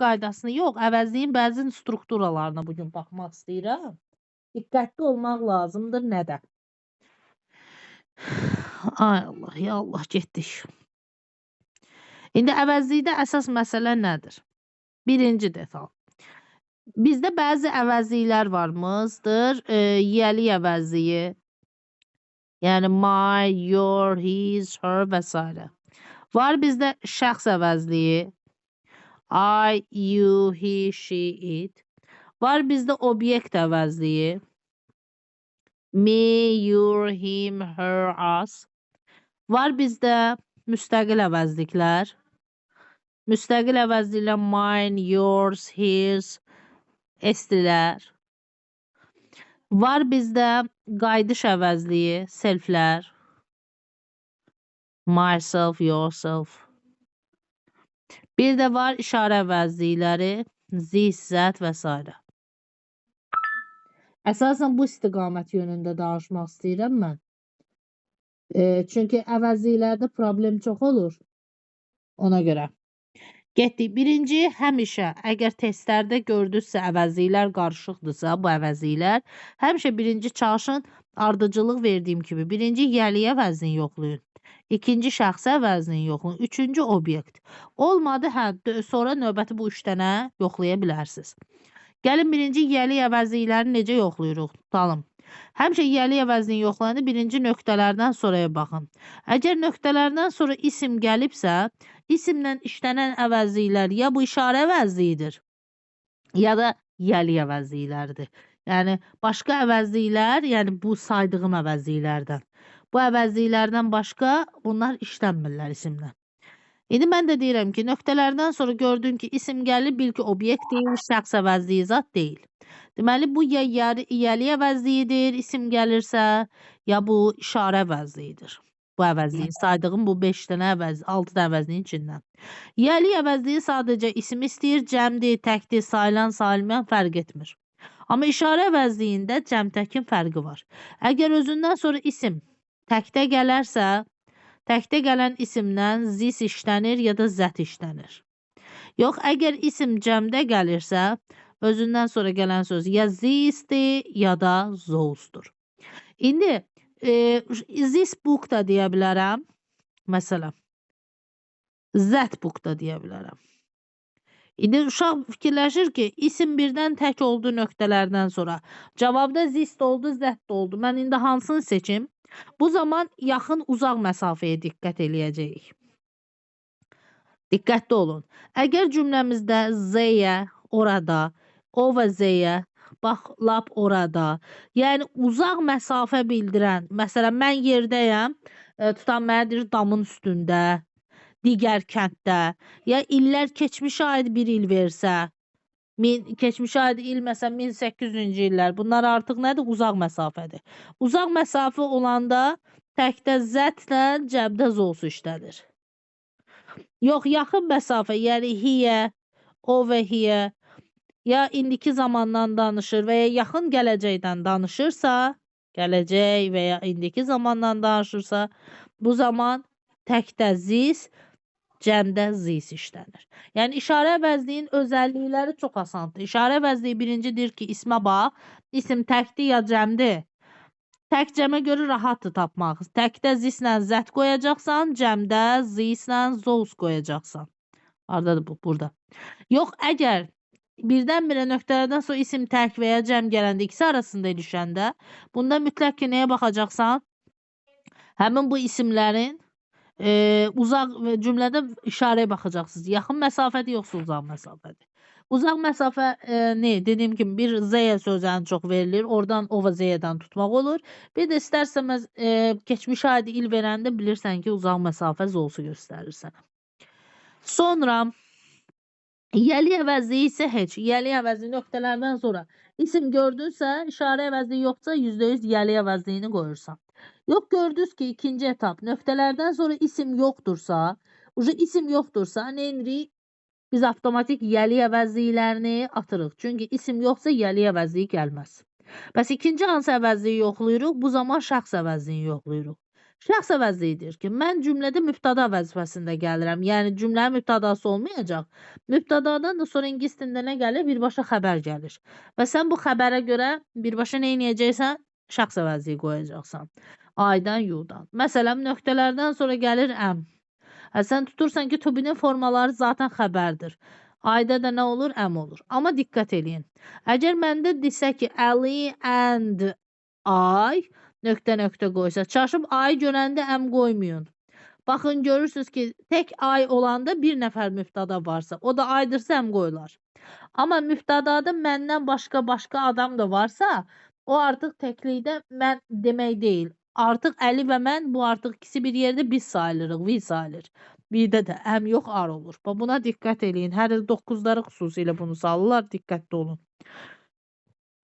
qaydasını yox, əvəzliyin bəzi strukturalarına bu gün baxmaq istəyirəm. Diqqətli olmaq lazımdır nədə? Ay Allah, ya Allah, getdik. İndi əvəzlikdə əsas məsələ nədir? Birinci detal. Bizdə bəzi əvəzliklər varmızdır. E, yiyəli əvəzliyi. Yəni my, your, his, her və s. Var bizdə şəxs əvəzliyi. I, you, he, she, it. Var bizdə obyekt əvəzliyi. Me, your, him, her, us. Var bizdə müstəqil əvəzliklər. Müstəqil əvəzliklər mine, yours, his, estilər. Var bizdə qayıdış əvəzliyi, selflər. Myself, yourself. Bir də var işarə əvəzlikləri, that və s. Əsasən bu istiqamət yönündə danışmaq istəyirəm mən. E, çünki əvəzliklərdə problem çox olur. Ona görə. Getdik. Birinci həmişə əgər testlərdə gördünüzsə əvəzliklər qarışıqdırsa bu əvəzliklər, həmişə birinci çalışın ardıcıllıq verdiyim kimi birinci yəliyə vəznini yoxlayın. İkinci şəxsə vəznini yoxlayın. Üçüncü obyekt. Olmadı hə sonra növbəti bu üç dənə yoxlaya bilərsiniz. Gəlin birinci yiyəlik əvəzlikləri necə yoxlayırıq? Tutalım. Həmişə yiyəlik əvəzliyini yoxlayanda birinci nöqtələrdən sonraya baxın. Əgər nöqtələrdən sonra isim gəlibsə, isimlə işlənən əvəzliklər ya bu işarə əvəzliyidir, ya da yiyəlik əvəzlikləridir. Yəni başqa əvəzliklər, yəni bu saydığım əvəzliklərdən. Bu əvəzliklərdən başqa bunlar işlənmirlər isimlə. İndi mən də deyirəm ki, nöqtələrdən sonra gördün ki, isim gəlir, bil ki, obyekt deyil, şəxs əvəzliyi zat deyil. Deməli, bu ya yarı yiyəli əvəzliyidir, isim gəlirsə, ya bu işarə əvəzliyidir. Bu əvəzliyi saydığım bu 5 dənə əvəz, 6 dənə əvəzliyin içindən. Yiyəli əvəzliyi sadəcə isim istəyir, cəmdir, təkdir, sayılan, sayılmayan fərq etmir. Amma işarə əvəzliyində cəm-təkin fərqi var. Əgər özündən sonra isim təkdə gələrsə, təkdə gələn isimdən zis işlənir ya da zət işlənir. Yox, əgər isim cəmdə gəlirsə, özündən sonra gələn söz ya zisdir ya da zousdur. İndi e, this book da deyə bilərəm. Məsələn, that book da deyə bilərəm. İndi uşaq fikirləşir ki, isim birdən tək oldu nöqtələrdən sonra. Cavabda zist oldu, zət oldu. Mən indi hansını seçim? Bu zaman yaxın uzaq məsafəyə diqqət eləyəcəyik. Diqqətli olun. Əgər cümləmizdə z-yə, orada, o və z-yə, bax lap orada, yəni uzaq məsafə bildirən, məsələn mən yerdəyəm, e, tutan mənə deyir damın üstündə, digər kənddə, ya illər keçmişə aid bir il versə, min, keçmişə aid il məsələn 1800-cü illər, bunlar artıq nədir? Uzaq məsafədir. Uzaq məsafə olanda təkdə zətlə cəbdə zosu işlədir. Yox, yaxın məsafə, yəni here, over here, ya indiki zamandan danışır və ya yaxın gələcəkdən danışırsa, gələcək və ya indiki zamandan danışırsa, bu zaman təkdə zis, cəmdə zis işlənir. Yəni işarə əvəzliyin özəllikləri çox asandır. İşarə əvəzliyi birinci deyir ki, ismə bax, isim təkdir ya cəmdir. Tək cəmə görə rahatdır tapmaq. Təkdə zislə zət qoyacaqsan, cəmdə zislə zous qoyacaqsan. Hardadır bu? Burada. Yox, əgər birdən-birə nöqtələrdən sonra isim tək və ya cəm gələndə ikisi arasında ilişəndə, bunda mütləq ki, nəyə baxacaqsan? Həmin bu isimlərin e, uzaq cümlədə işarəyə baxacaqsınız. Yaxın məsafədir yoxsa uzaq məsafədir? Uzaq məsafə e, nə? Dediyim kimi bir z-yə sözləri çox verilir. Oradan o və z-dən tutmaq olur. Bir də istərsəməz e, keçmişə aid il verəndə bilirsən ki, uzaq məsafə z-olsu göstərir sənə. Sonra yəli əvəzliyi isə heç. Yəli əvəzli nöqtələrdən sonra isim gördünsə, işarə əvəzliyi yoxsa %100 yəli əvəzliyini qoyursan. Yox gördünüz ki, ikinci etap nöqtələrdən sonra isim yoxdursa, uje isim yoxdursa, nə edirik? Biz avtomatik yəli əvəzliklərini atırıq. Çünki isim yoxsa yəli əvəzliyi gəlməz. Bəs ikinci hansı əvəzliyi yoxlayırıq? Bu zaman şəxs əvəzliyini yoxlayırıq. Şəxs əvəzliyidir ki, mən cümlədə mübtəda vəzifəsində gəlirəm. Yəni cümlənin mübtədası olmayacaq. Mübtədadan da sonra ingilis dilində nə gəlir? Birbaşa xəbər gəlir. Və sən bu xəbərə görə birbaşa nə edəcəksən? Şəxs əvəzliyi qoyacaqsan. Aydan, yudan. Məsələn, nöqtələrdən sonra gəlir əm. Hə, sən tutursan ki, to be-nin formaları zaten xəbərdir. Ayda da nə olur? Əm olur. Amma diqqət eləyin. Əgər məndə desə ki, Ali and I nöqtə nöqtə qoysa, çaşıb ay görəndə əm qoymayın. Baxın görürsüz ki, tək ay olanda bir nəfər mübtada varsa, o da aydırsa əm qoyular. Amma mübtadada məndən başqa başqa adam da varsa, o artıq təklikdə mən demək deyil. Artıq Əli və mən bu artıq ikisi bir yerdə biz sayılırıq, vi sayılır. Birdə də əm yox ar olur. Bax buna diqqət eləyin. Hər il 9-ları xüsusilə bunu salırlar, diqqətli olun.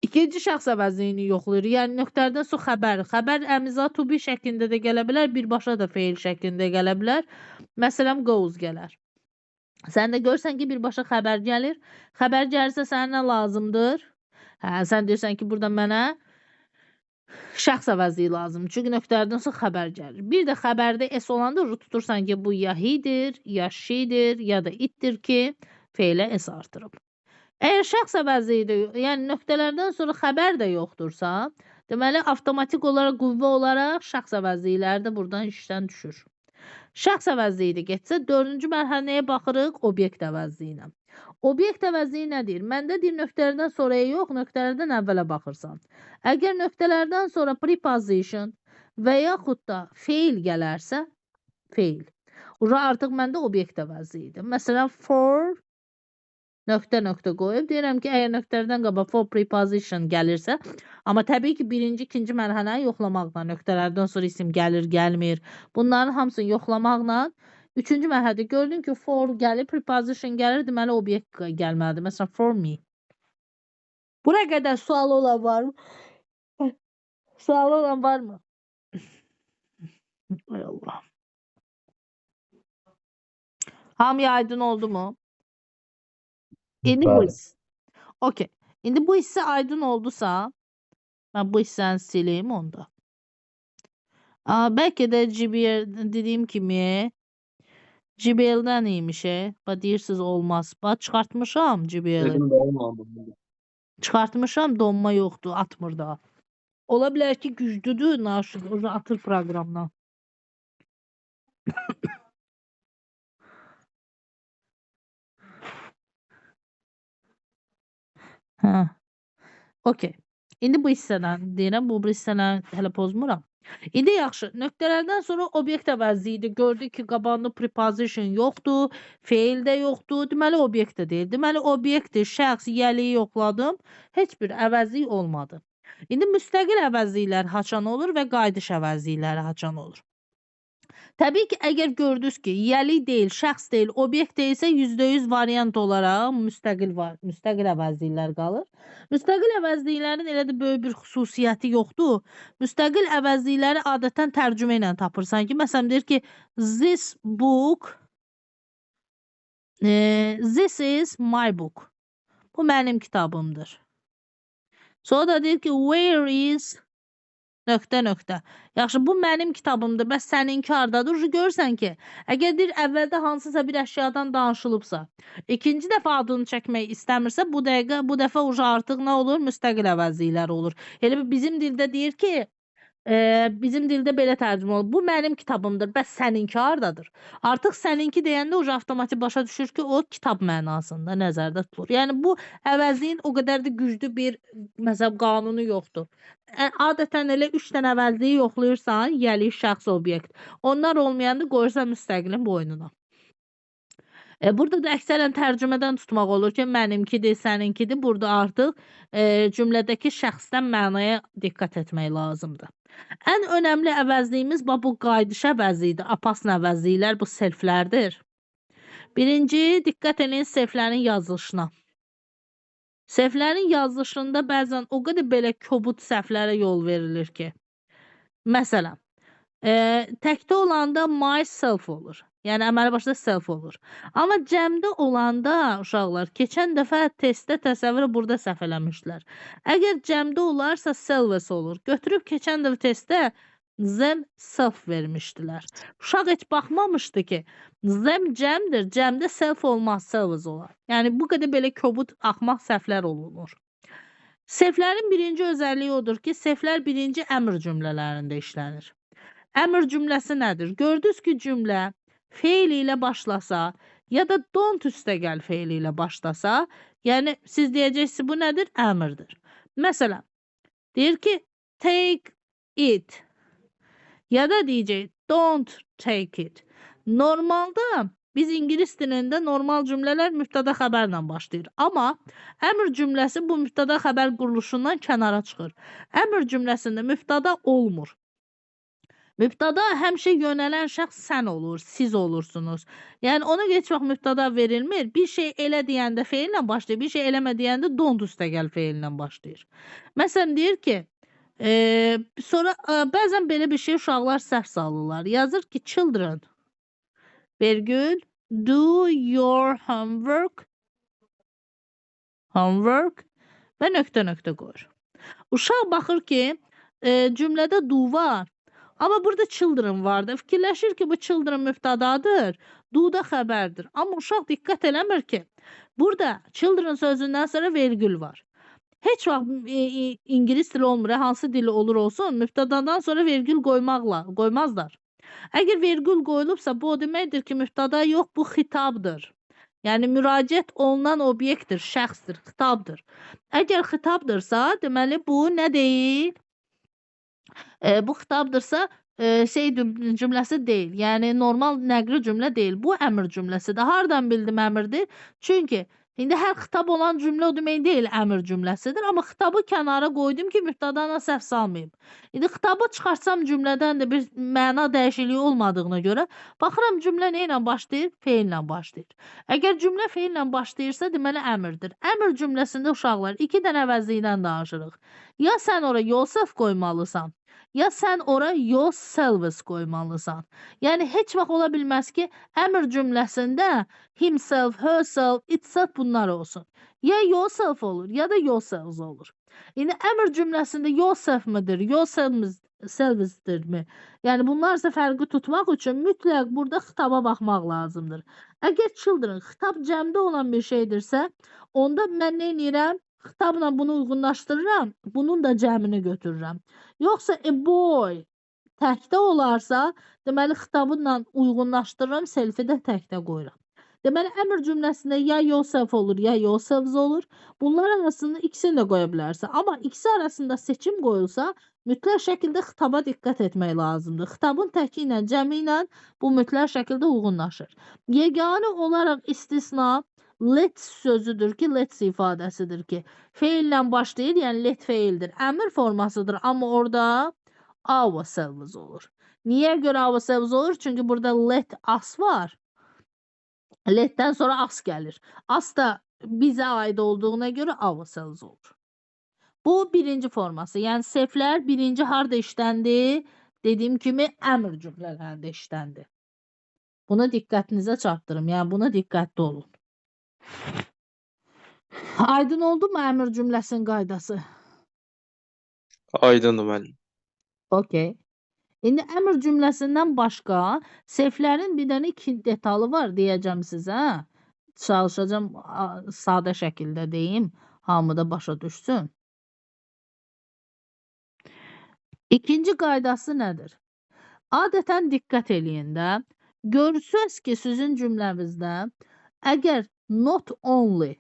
İkinci şəxs əvəzliyini yoxlayır. Yəni nöqtələrdən sonra xəbər. Xəbər əmza to be şəklində də gələ bilər, birbaşa da feil şəklində gələ bilər. Məsələn, goes gələr. Sən də görsən ki, birbaşa xəbər gəlir. Xəbər gəlirsə sənə nə lazımdır? Hə, sən deyirsən ki, burada mənə şəxs əvəzliyi lazımdır. Çünki nöqtələrdən sonra xəbər gəlir. Bir də xəbərdə s olanda ru- tutursan ki, bu ya he'dir, ya she'dir, ya da itdir ki, feilə s artırıb. Əgər şəxs əvəzliyi də, yəni nöqtələrdən sonra xəbər də yoxdursa, deməli avtomatik olaraq qüvvə olaraq şəxs əvəzlikləri də burdan işdən düşür. Şəxs əvəzliyi də getsə, dördüncü mərhələyə baxırıq obyekt əvəzliyinə. Obyekt əvəzliyi nədir? Məndə deyir nöqtələrdən sonraya yox, nöqtələrdən əvvələ baxırsan. Əgər nöqtələrdən sonra preposition və yaxud da feil gələrsə, feil. Ura artıq məndə obyekt əvəzliyidir. Məsələn, for nöqtə nöqtə qoyub deyirəm ki, əgər nöqtələrdən qabaq for preposition gəlirsə, amma təbii ki, birinci, ikinci mərhələni yoxlamaqla nöqtələrdən sonra isim gəlir, gəlmir. Bunların hamısını yoxlamaqla üçüncü mərhələdə gördün ki, for gəlir, preposition gəlir, deməli obyekt gəlməlidir. Məsələn, for me. Buna qədər sualı olan varmı? Sualı olan varmı? Ay Allah. Hamıya aydın oldu mu? İndi bu hiss. Okey. İndi bu hissə aydın oldusa, mən bu hissəni sileyim onda. Aa, bəlkə də GBL dediyim kimi GBL-dən imiş. e. Bax deyirsiniz olmaz. Bax çıxartmışam GBL-i. Dedim də olmadı. Çıxartmışam, donma yoxdur, atmır da. Ola bilər ki, güclüdür, naşıq, o atır proqramdan. Hə. Okey. İndi bu hissədən deyirəm, bu bir hissəni hələ pozmuram. İndi yaxşı, nöqtələrdən sonra obyekt əvəzliyidir. Gördük ki, qabağında preposition yoxdur, feil də yoxdur. Deməli obyekt də deyil. Deməli obyektdir, şəxs, yəliyi yoxladım. Heç bir əvəzlik olmadı. İndi müstəqil əvəzliklər haçan olur və qayıdış əvəzlikləri haçan olur. Təbii ki, əgər gördünüz ki, yəli deyil, şəxs deyil, obyekt deyilsə %100 variant olaraq müstəqil var, müstəqil əvəzliklər qalır. Müstəqil əvəzliklərin elə də böyük bir xüsusiyyəti yoxdur. Müstəqil əvəzlikləri adətən tərcümə ilə tapırsan ki, məsələn deyir ki, this book eh, this is my book. Bu mənim kitabımdır. Sonra da deyir ki, where is nöqtə nöqtə. Yaxşı, bu mənim kitabımdır. Bəs səninki hardadır? Ucu görürsən ki, əgər deyir əvvəldə hansısa bir əşyadan danışılıbsa, ikinci dəfə adını çəkmək istəmirsə, bu dəqiqə bu dəfə ucu artıq nə olur? Müstəqil əvəzliklər olur. Elə bizim dildə deyir ki, e, bizim dildə belə tərcümə olunur. Bu mənim kitabımdır. Bəs səninki hardadır? Artıq səninki deyəndə ucu avtomatik başa düşür ki, o kitab mənasında nəzərdə tutulur. Yəni bu əvəzliyin o qədər də güclü bir məsəl qanunu yoxdur. Adətən elə 3 dənə əvəzliyi yoxlayırsan, yəli, şəxs, obyekt. Onlar olmayanda qoyursan müstəqilin boynuna. E, burada da əksərən tərcümədən tutmaq olur ki, mənimkidir, səninkidir. Burada artıq e, cümlədəki şəxsdən mənaya diqqət etmək lazımdır. Ən önəmli əvəzliyimiz bax bu qayıdış əvəzliyidir. Apasın əvəzliklər bu selflərdir. Birinci, diqqət edin selflərin yazılışına. Səhvlərin yazılışında bəzən o qədər belə kobud səhvlərə yol verilir ki. Məsələn, eee, təkdə olanda myself olur. Yəni əməli başda self olur. Amma cəmdə olanda uşaqlar, keçən dəfə testdə təsəvvürə burada səhv eləmişdilər. Əgər cəmdə olarsa selves olur. Götürüb keçən dəfə testdə them self vermişdilər. Uşaq heç baxmamışdı ki, them cəmdir, cəmdə self olmaz, selves olar. Yəni bu qədər belə kobud axmaq səhvlər olunur. Seflərin birinci özəlliyi odur ki, seflər birinci əmr cümlələrində işlənir. Əmr cümləsi nədir? Gördünüz ki, cümlə feil ilə başlasa ya da don't üstəgəl feili ilə başlasa, yəni siz deyəcəksiniz bu nədir? Əmrdir. Məsələn, deyir ki, take it ya da deyəcək don't take it. Normalda biz ingilis dilində normal cümlələr mübtəda xəbərlə başlayır. Amma əmr cümləsi bu mübtəda xəbər quruluşundan kənara çıxır. Əmr cümləsində mübtəda olmur. Mübtəda həmişə yönələn şəxs sən olur, siz olursunuz. Yəni ona heç vaxt mübtəda verilmir. Bir şey elə deyəndə feillə başlayır, bir şey eləmə deyəndə don't üstəgəl feillə başlayır. Məsələn deyir ki, e, sonra e, bəzən belə bir şey uşaqlar səhv salırlar. Yazır ki, children Virgül. Do your homework. Homework. Və nöqtə-nöqtə qoyur. Uşaq baxır ki, e, cümlədə do var. Amma burada children vardı. Fikirləşir ki, bu children mübtədadır, do da xəbərdir. Amma uşaq diqqət eləmir ki, burada children sözündən sonra vergül var. Heç vaxt e, e, ingilis dili olmur, hansı dili olur olsun, mübtədadan sonra vergül qoymaqla qoymazlar. Əgər vergül qoyulubsa, bu o deməkdir ki, mübtəda yox, bu xitabdır. Yəni müraciət olunan obyektdir, şəxsdir, xitabdır. Əgər xitabdırsa, deməli bu nə deyil? E, bu xitabdırsa, e, şey cümləsi deyil. Yəni normal nəqli cümlə deyil. Bu əmr cümləsidir. Hardan bildim əmrdir? Çünki İndi hər xitab olan cümlə o demək deyil, əmr cümləsidir. Amma xitabı kənara qoydum ki, mübtədana səhv salmayım. İndi xitabı çıxarsam cümlədən də bir məna dəyişikliyi olmadığına görə baxıram cümlə nə ilə başlayır? Feillə başlayır. Əgər cümlə feillə başlayırsa, deməli əmrdir. Əmr cümləsində uşaqlar iki dənə əvəzlikdən danışırıq. Ya sən ora yourself qoymalısan, ya sən ora yourselves qoymalısan. Yəni heç vaxt ola bilməz ki, əmr cümləsində himself, herself, itself bunlar olsun. Ya yourself olur, ya da yourselves olur. İndi əmr cümləsində yourself midir, yourselvesdirmi? Yəni bunlar isə fərqi tutmaq üçün mütləq burada xitaba baxmaq lazımdır. Əgər children xitab cəmdə olan bir şeydirsə, onda mən nə edirəm? Xitabla bunu uyğunlaşdırıram, bunun da cəmini götürürəm. Yoxsa a boy təkdə olarsa, deməli xitabınla uyğunlaşdırıram, selfi də təkdə qoyuram. Deməli əmr cümləsində ya yourself olur, ya yourselves olur. Bunlar arasında ikisini də qoya bilərsən. Amma ikisi arasında seçim qoyulsa, mütləq şəkildə xitaba diqqət etmək lazımdır. Xitabın təki ilə, cəmi ilə bu mütləq şəkildə uyğunlaşır. Yeganə olaraq istisna let sözüdür ki, let ifadəsidir ki, feillə başlayır, yəni let feildir. Əmr formasıdır, amma orada ourselves olur. Niyə görə ourselves olur? Çünki burada let as var. Letdən sonra as gəlir. As da bizə aid olduğuna görə ourselves olur. Bu birinci forması. Yəni seflər birinci harda işləndi? Dediyim kimi əmr cümlələrində işləndi. Buna diqqətinizə çatdırım. Yəni buna diqqətli olun. Aydın oldu mu əmr cümləsinin qaydası? Aydındır müəllim. Okey. İndi əmr cümləsindən başqa seflərin bir dənə iki detalı var deyəcəm sizə. Çalışacağım sadə şəkildə deyim, hamı da başa düşsün. İkinci qaydası nədir? Adətən diqqət eləyin də, görürsünüz ki, sizin cümləmizdə əgər not only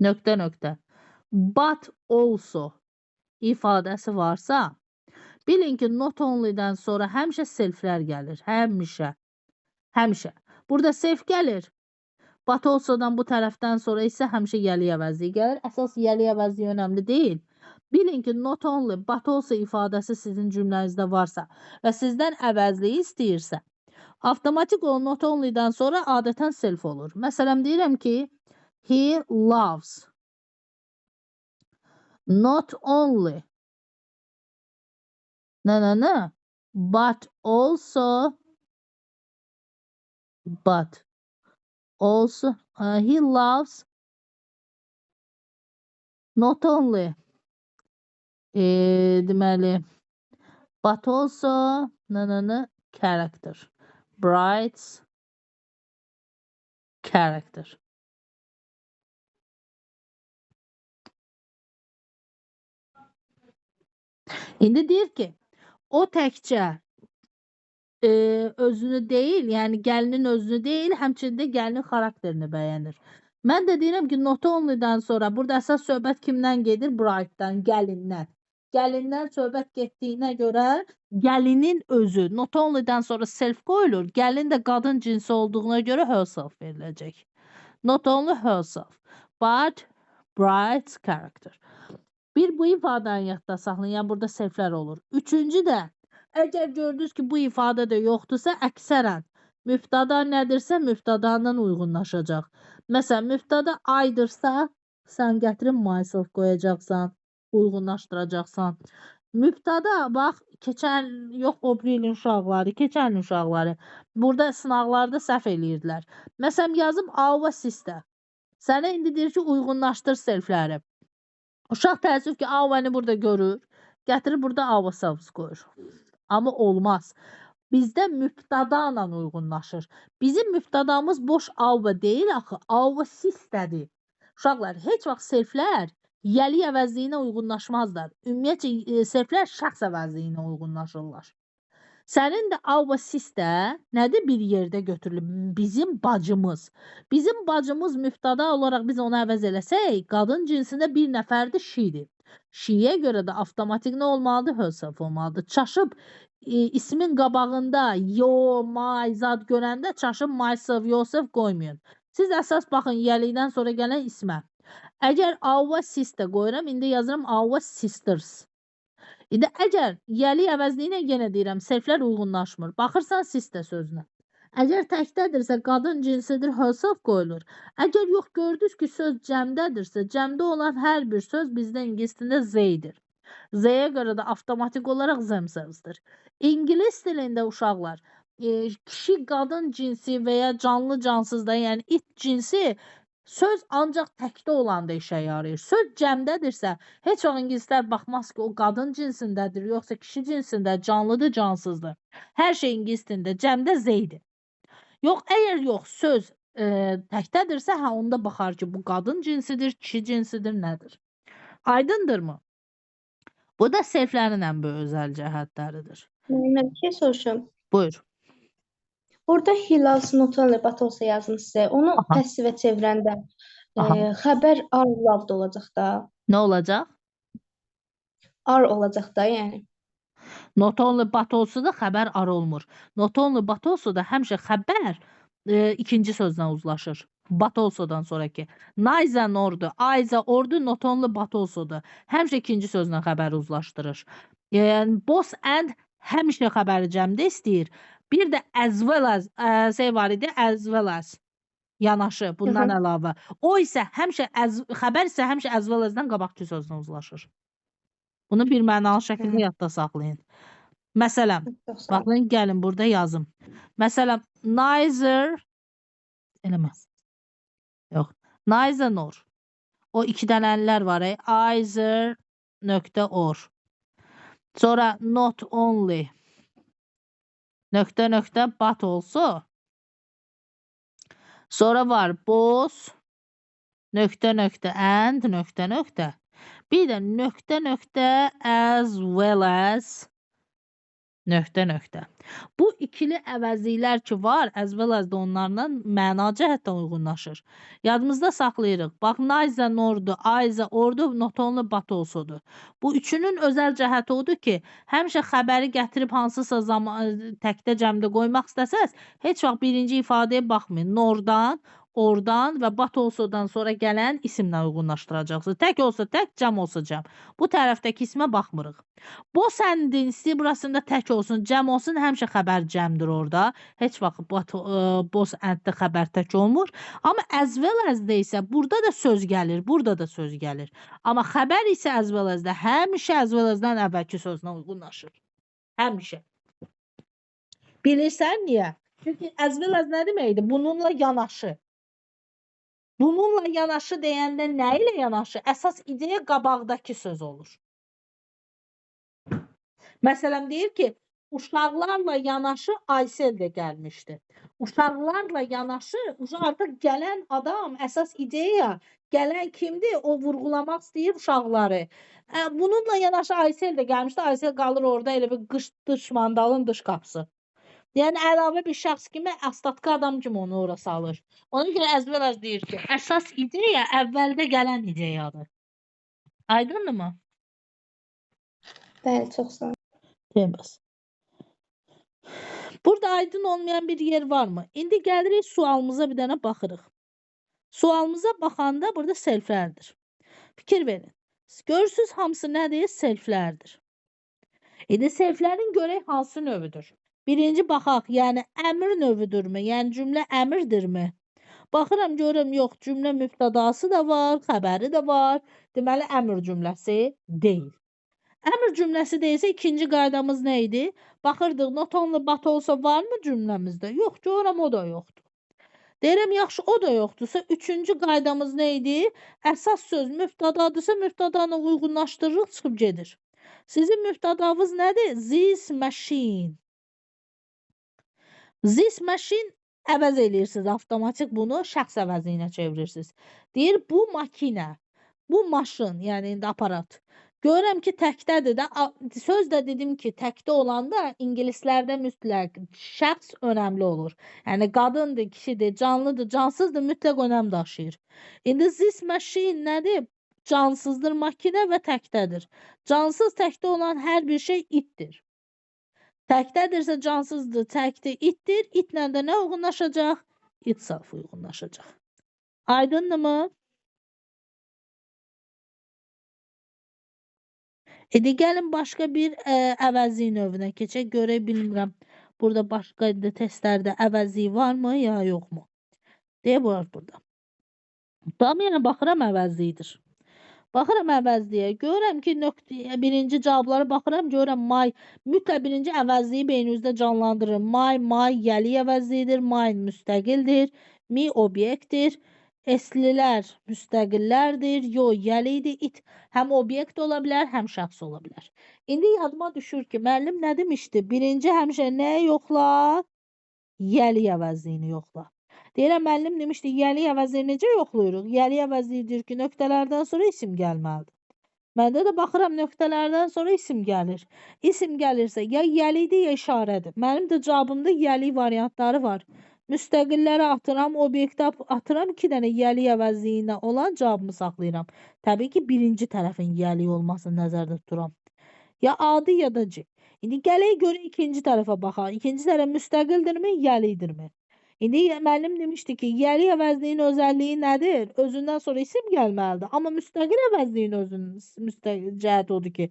nöqtə nöqtə but also ifadəsi varsa bilin ki not only'dən sonra həmişə selflər gəlir. Həmişə. Həmişə. Burada self gəlir. But also-dan bu tərəfdən sonra isə həmişə yəli əvəzliyi gəlir. Əsas yəli əvəzliyi önəmli deyil. Bilin ki not only but also ifadəsi sizin cümlənizdə varsa və sizdən əvəzliyi istəyirsə Avtomatik o not only'dən sonra adətən self olur. Məsələn deyirəm ki, he loves. Not only. Nə nə nə? But also but also uh, he loves not only. Eee, deməli, but also na na na character. Bright character. İndi deyir ki, o təkcə eee, özünü deyil, yəni gəlinin özünü deyil, həmçinin də gəlinin xarakterini bəyənir. Mən də deyirəm ki, not only-dan sonra burada əsas söhbət kimdən gedir? Bride-dan, gəlindən. Gəlindən söhbət getdiyinə görə gəlinin özü not only-dan sonra self qoyulur. Gəlin də qadın cinsi olduğuna görə herself veriləcək. Not only herself, but bride's character. Bir bu ifadanı yadda saxlayın. Yəni burada selflər olur. Üçüncü də əgər gördünüz ki, bu ifadə də yoxdursa, əksərən mübtada nədirsə, mübtadandan uyğunlaşacaq. Məsələn, mübtada I'dırsa, sən gətirib myself qoyacaqsan, uyğunlaşdıracaqsan. Mübtada bax, keçən yox o bir ilin uşaqları, keçən ilin uşaqları burada sınaqlarda səhv eləyirdilər. Məsələn, yazım our sister. Sənə indi deyir ki, uyğunlaşdır selfləri. Uşaq təəssüf ki, our-ni burada görür, gətirib burada ourselves qoyur. Amma olmaz. Bizdə mübtada ilə uyğunlaşır. Bizim mübtadamız boş our deyil axı, our sisterdir. Uşaqlar, heç vaxt selflər yəli əvəzliyinə uyğunlaşmazlar. Ümumiyyətcə e, selflər şəxs əvəzliyinə uyğunlaşırlar. Sənin də our sister nədir bir yerdə götürülüb? Bizim bacımız. Bizim bacımız mübtada olaraq biz onu əvəz eləsək, qadın cinsində bir nəfərdir she-dir. She-yə görə də avtomatik nə olmalıdır? Herself olmalıdır. Çaşıb e, ismin qabağında yo, my, zad görəndə çaşıb myself, yourself qoymayın. Siz əsas baxın yəlikdən sonra gələn ismə. Əgər our sister qoyuram, indi yazıram our sisters. İndi əgər yəli əvəzliyinə yenə deyirəm, selflər uyğunlaşmır. Baxırsan sister sözünə. Əgər təkdədirsə qadın cinsidir, herself qoyulur. Əgər yox gördünüz ki, söz cəmdədirsə, cəmdə olan hər bir söz bizdə ingilis dilində they-dir. Z-yə görə də avtomatik olaraq themselves-dir. İngilis dilində uşaqlar, e, kişi qadın cinsi və ya canlı cansızda, yəni it cinsi söz ancaq təkdə olanda işə yarayır. Söz cəmdədirsə, heç vaxt ingilislər baxmaz ki, o qadın cinsindədir, yoxsa kişi cinsində, canlıdır, cansızdır. Hər şey ingilis dilində cəmdə zeydir. Yox, əgər yox söz e, təkdədirsə, hə onda baxar ki, bu qadın cinsidir, kişi cinsidir, nədir? Aydındırmı? Bu da selflərin ən böyük özəl cəhətləridir. Müəllimə bir şey soruşum. Buyur. Burada Hilal Notanla Batolsa yazmışsa, onu Aha. təsvirə çevirəndə e, Aha. xəbər are loved olacaq da. Nə olacaq? Are olacaq da, yəni. Not only but olsa da xəbər ar olmur. Not only but olsa da həmişə xəbər e, ikinci sözlə uzlaşır. But olsadan sonraki. Neither nordu, either ordu not only but olsadır. Həmişə ikinci sözlə xəbəri uzlaşdırır. Yəni both and həmişə xəbəri cəmdə istəyir. Bir də as well as ə, şey var idi, as well as yanaşı bundan Hı əlavə. O isə həmişə as xəbər isə həmişə as well as-dan qabaqçı sözlə uzlaşır. Bunu bir mənalı şəkildə Hı. yadda saxlayın. Məsələn, baxın gəlin burada yazım. Məsələn, neither eləmə. Yox. Neither nor. O iki dənə əllər var. Either nöqtə or. Sonra not only nöqtə nöqtə but olsa. Sonra var both nöqtə nöqtə and. Nöqtə nöqtə. Bir də nöqtə nöqtə as well as nöqtə nöqtə. Bu ikili əvəzliklər ki var, as well as da onlarla məna cəhətdən uyğunlaşır. Yadımızda saxlayırıq. Bax, neither nordu, either ordu, not only but olsadır. Bu üçünün özəl cəhəti odur ki, həmişə xəbəri gətirib hansısa zaman təkdə cəmdə qoymaq istəsəz, heç vaxt birinci ifadəyə baxmayın. Nordan, oradan və bat olsadan sonra gələn isimlə uyğunlaşdıracaqsınız. Tək olsa tək, cəm olsa cəm. Bu tərəfdəki ismə baxmırıq. Bo səndinsi burasında tək olsun, cəm olsun, həmişə xəbər cəmdir orada. Heç vaxt but, ə, boss enddə xəbər tək olmur. Amma as well as-də isə burada da söz gəlir, burada da söz gəlir. Amma xəbər isə as well as-də həmişə as well as-dan əvvəlki sözlə uyğunlaşır. Həmişə. Bilirsən niyə? Çünki as well as nə deməkdir? Bununla yanaşı. Bununla yanaşı deyəndə nə ilə yanaşı? Əsas ideya qabaqdakı söz olur. Məsələn deyir ki, uşaqlarla yanaşı Aysel də gəlmişdi. Uşaqlarla yanaşı artıq gələn adam, əsas ideya gələn kimdir? O vurğulamaq istəyir uşaqları. Bununla yanaşı Aysel də gəlmişdi. Aysel qalır orada elə bir qış dış mandalın dış qapısı. Yəni əlavə bir şəxs kimi ostatka adam kimi onu ora salır. Ona görə əzbər deyir ki, əsas ideya əvvəldə gələn ideyadır. Aydınmı? Bəli, çox sağ olun. Temiz. Burada aydın olmayan bir yer varmı? İndi gəlirik sualımıza bir dənə baxırıq. Sualımıza baxanda burada selflərdir. Fikir verin. Görürsüz hamısı nədir? Selflərdir. İndi selflərin görək hansı növüdür? Birinci baxaq, yəni əmr növüdürmü? Yəni cümlə əmrdirmi? Baxıram görürəm yox, cümlə mübtədası da var, xəbəri də var. Deməli əmr cümləsi deyil. Əmr cümləsi deyilsə ikinci qaydamız nə idi? Baxırdıq not only but olsa varmı cümləmizdə? Yox, görürəm o da yoxdur. Deyirəm yaxşı o da yoxdursa üçüncü qaydamız nə idi? Əsas söz mübtədadırsa mübtədanı uyğunlaşdırırıq çıxıb gedir. Sizin mübtədavız nədir? This machine. This machine əvəz eləyirsiniz avtomatik bunu şəxs əvəzi ilə çevirirsiniz. Deyir bu makina, bu maşın, yəni indi aparat. Görürəm ki, təkdədir də. Söz də dedim ki, təkdə olanda ingilislərdə mütləq şəxs önəmli olur. Yəni qadındır, kişidir, canlıdır, cansızdır, mütləq önəm daşıyır. İndi this machine nədir? Cansızdır makina və təkdədir. Cansız təkdə olan hər bir şey itdir. Təkdədirsə cansızdır, təkdir, itdir. İtlə də nə uyğunlaşacaq? İt saf uyğunlaşacaq. Aydınmı? İndi gəlin başqa bir ə, əvəzlik növünə keçək. Görək bilmirəm. Burada başqa indi testlərdə əvəzlik varmı ya yoxmu? Deyə var burada. Tamam yəni baxıram əvəzlikdir. Baxıram əvəzliyə. Görürəm ki, nöqtə birinci cavablara baxıram, görürəm may mütləq birinci əvəzliyi beyninizdə canlandırın. May, may yəli əvəzliyidir, may müstəqildir, mi obyektdir. Eslilər müstəqillərdir, yo yəlidir, it həm obyekt ola bilər, həm şəxs ola bilər. İndi yadıma düşür ki, müəllim nə demişdi? Birinci həmişə nəyi yoxla? Yəli əvəzliyini yoxla. Deyirəm müəllim demişdi, yəli əvəzliyini necə yoxlayırıq? Yəli əvəzliyi deyir ki, nöqtələrdən sonra isim gəlməlidir. Məndə də baxıram nöqtələrdən sonra isim gəlir. İsim gəlirsə ya yəlidir, ya işarədir. Mənim də cavabımda yəli variantları var. Müstəqilləri atıram, obyektə atıram, iki dənə yəli əvəzliyi ilə olan cavabımı saxlayıram. Təbii ki, birinci tərəfin yəli olmasını nəzərdə tuturam. Ya adi ya da C. İndi gələk görə ikinci tərəfə baxaq. İkinci tərəf müstəqildirmi, yəlidirmi? İndi yə- müəllim demişdi ki, yəli əvəzliyin özəlliyi nədir? Özündən sonra isim gəlməlidir. Amma müstəqil əvəzliyin özünün müstəqil cəhəti odur ki,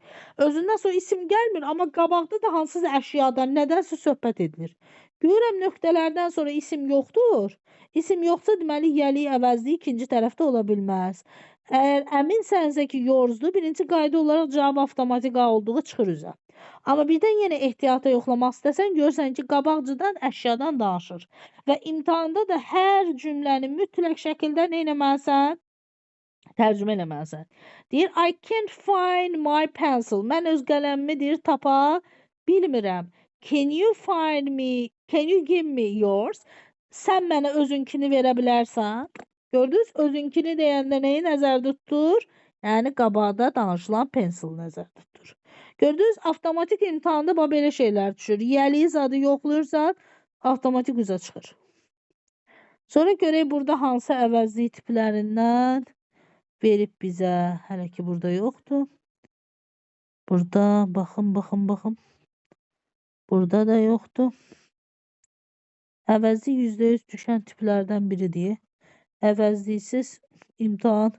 özündən sonra isim gəlmir, amma qabaqda da hansısa əşyadan nədənsə söhbət edilir. Görürəm nöqtələrdən sonra isim yoxdur. İsim yoxsa deməli yəli əvəzliyi ikinci tərəfdə ola bilməz. Əgər əminsənsə ki, yorzdur, birinci qayda olaraq cavab avtomatik A olduğu çıxır üzə. Amma birdən yenə ehtiyata yoxlamaq istəsən, görürsən ki, qabaqcadan əşyadan danışır. Və imtahanda da hər cümləni mütləq şəkildə nə etməlisən? Tərcümə eləməlisən. Deyir, I can't find my pencil. Mən öz qələmimi deyir, tapa bilmirəm. Can you find me? Can you give me yours? Sən mənə özünkini verə bilərsən? Gördünüz? Özünkini deyəndə nəyi nəzərdə tutur? Yəni qabaqda danışılan pencil nəzərdə tutur. Gördünüz? Avtomatik imtahanda bax belə şeylər düşür. Yəli zadı yoxlayırsan, avtomatik üzə çıxır. Sonra görək burada hansı əvəzlik tiplərindən verib bizə. Hələ ki burada yoxdur. Burada baxın, baxın, baxın. Burada da yoxdur. Əvəzlik %100 düşən tiplərdən biridir. Əvəzliksiz imtahan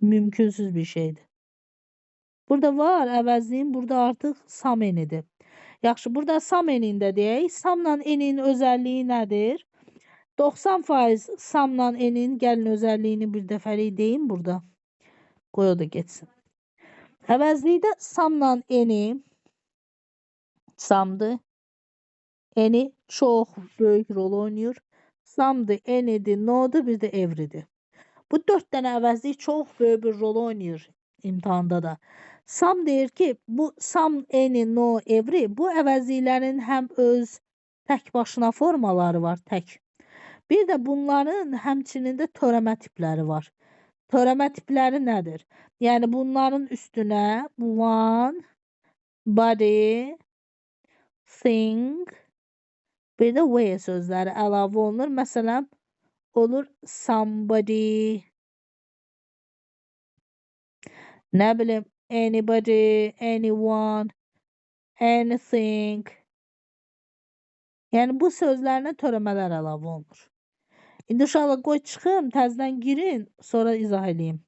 mümkünsüz bir şeydir. Burada var, əvəzliyin burada artıq sam enidir. Yaxşı, burada sam enində deyək. Samla enin özəlliyi nədir? 90% samla enin gəlin özəlliyini bir dəfəlik deyin burada. Qoy o da getsin. Əvəzlikdə samla eni samdır. Eni çox böyük rol oynayır. Samdır, enidir, nodur, bir də evridir. Bu dörd dənə əvəzlik çox böyük bir rol oynayır imtahanda da. Some deyir ki, bu some, any, no, every bu əvəzliklərin həm öz tək başına formaları var, tək. Bir də bunların həmçinin də törəmə tipləri var. Törəmə tipləri nədir? Yəni bunların üstünə one, body, thing, bir də way sözləri əlavə olunur. Məsələn, olur somebody, nə bilim, anybody, anyone, anything. Yəni bu sözlərlə törəmələr əlavə olunur. İndi uşaqlar qoy çıxım, təzədən girin, sonra izah eləyim.